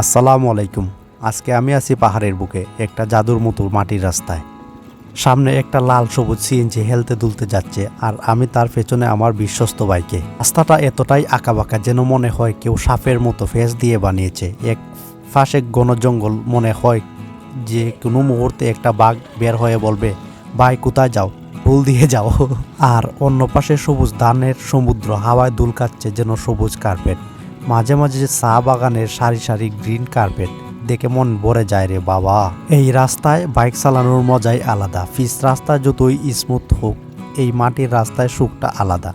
আসসালামু আলাইকুম। আজকে আমি আছি পাহাড়ের বুকে, একটা জাদুর মতো মাটির রাস্তায়। সামনে একটা লাল সবুজ সিএনজি হেলতে দুলতে যাচ্ছে, আর আমি তার পেছনে আমার বিশ্বস্ত বাইকে রাস্তাটা এতটাই আঁকাবাঁকা যেন মনে হয় কেউ সাপের মতো ফেস দিয়ে বানিয়েছে। এক পাশে ঘন জঙ্গল মনে হয় যে কোনো মুহূর্তে একটা বাঘ বের হয়ে বলবে, ভাই, কোথায় যাও? ভুল দিয়ে যাও। আর অন্য পাশে সবুজ ধানের সমুদ্র, হাওয়ায় দুল কাচ্ছে যেন সবুজ কার্পেট। মাঝে মাঝে যে চা বাগানের সারি সারি গ্রিন কার্পেট দেখে মন ভরে যায় রে বাবা। এই রাস্তায় বাইক চালানোর মজাই আলাদা, ফিস রাস্তা যতই স্মুথ হোক, এই মাটির রাস্তায় সুখটা আলাদা।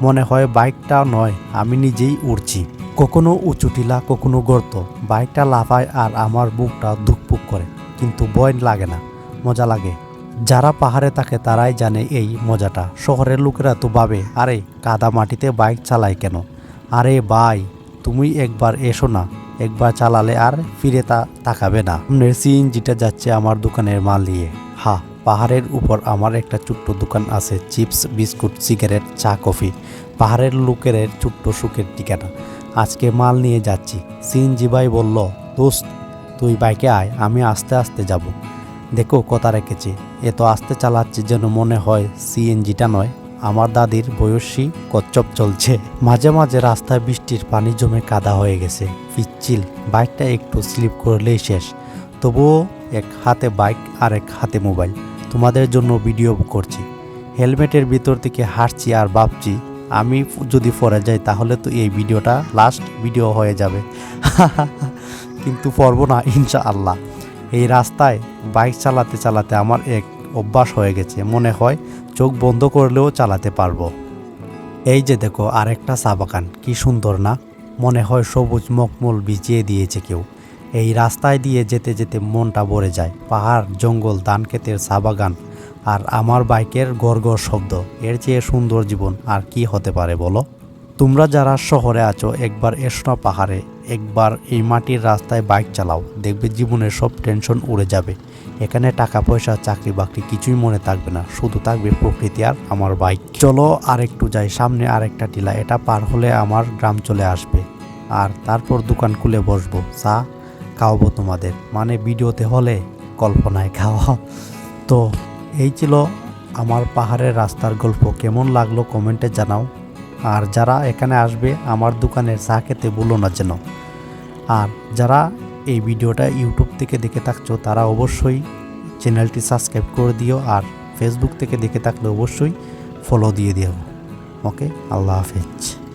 মনে হয় বাইকটা নয়, আমি নিজেই উড়ছি। কখনো উঁচু টিলা, কখনো গর্ত, বাইকটা লাফায় আর আমার বুকটা ধুকপুক করে, কিন্তু ভয় লাগে না, মজা লাগে। যারা পাহাড়ে থাকে তারাই জানে এই মজাটা। শহরের লোকেরা তো ভাবে, আরে, কাদা মাটিতে বাইক চালায় কেন? আরে ভাই তুমি একবার এসো না, একবার চালালে আর ফিরে তা তাকাবে না। সামনের সিএনজিটা যাচ্ছে আমার দোকানের মাল নিয়ে। হা, পাহাড়ের উপর আমার একটা ছোট্ট দোকান আছে, চিপস, বিস্কুট, সিগারেট, চা, কফি। পাহাড়ের লোকের ছোট্ট সুখের ঠিকানা। আজকে মাল নিয়ে যাচ্ছি। সিএনজি ভাই বলল, দোস্ত, তুই বাইকে আয়, আমি আস্তে আস্তে যাব। দেখো কথা রেখেছি। এত আস্তে চালাচ্ছি যেন মনে হয় সিএনজিটা নয়। আমার দাদির বয়সী কচ্ছপ চলছে। মাঝে মাঝে রাস্তায় বৃষ্টির পানি জমে কাদা হয়ে গেছে। পিচ্ছিল, বাইকটা একটু স্লিপ করলেই শেষ। তবুও এক হাতে বাইক, আর এক হাতে মোবাইল। তোমাদের জন্য ভিডিও করছি। হেলমেটের ভিতর থেকে হাঁটছি আর ভাবছি, আমি যদি পরে যাই তাহলে তো এই ভিডিওটা লাস্ট ভিডিও হয়ে যাবে। কিন্তু পরবো না ইনশা আল্লাহ এই রাস্তায় বাইক চালাতে চালাতে আমার এক অভ্যাস হয়ে গেছে। মনে হয় চোখ বন্ধ করলেও চালাতে পারব। এই যে দেখো, আরেকটা চা বাগান। কি সুন্দর না? মনে হয় সবুজ মকমল বিছিয়ে দিয়েছে কেউ। এই রাস্তায় দিয়ে যেতে যেতে মনটা ভরে যায়। পাহাড়, জঙ্গল, ধান ক্ষেতের চা বাগান আর আমার বাইকের গড়গড় শব্দ। এর চেয়ে সুন্দর জীবন আর কি হতে পারে বলো? তোমরা যারা শহরে আছো, একবার এসো না পাহাড়ে, একবার এই মাটির রাস্তায় বাইক চালাও। দেখবে জীবনের সব টেনশন উড়ে যাবে। এখানে টাকা পয়সা, চাকরি বাকরি কিছুই মনে থাকবে না। শুধু থাকবে প্রকৃতি আর আমার বাইক। চলো আর একটু যাই। সামনে আরেকটা টিলা। এটা পার হলে আমার গ্রাম চলে আসবে। আর তারপর দোকান খুলে বসবো। চা খাওয়াবো তোমাদের। মানে ভিডিওতে হলে কল্পনায় খাওয়া। তো এই ছিল আমার পাহাড়ের রাস্তার গল্প। কেমন লাগল কমেন্টে জানাও। আর যারা এখানে আসবে, আমার দোকানের চা খেতে ভুলো না যেন। আর যারা এই ভিডিওটা ইউটিউব থেকে দেখে থাকছো, তারা অবশ্যই চ্যানেলটি সাবস্ক্রাইব করে দিও আর ফেসবুক থেকে দেখে থাকলে অবশ্যই ফলো দিয়ে দিও। ওকে? আল্লাহ হাফেজ।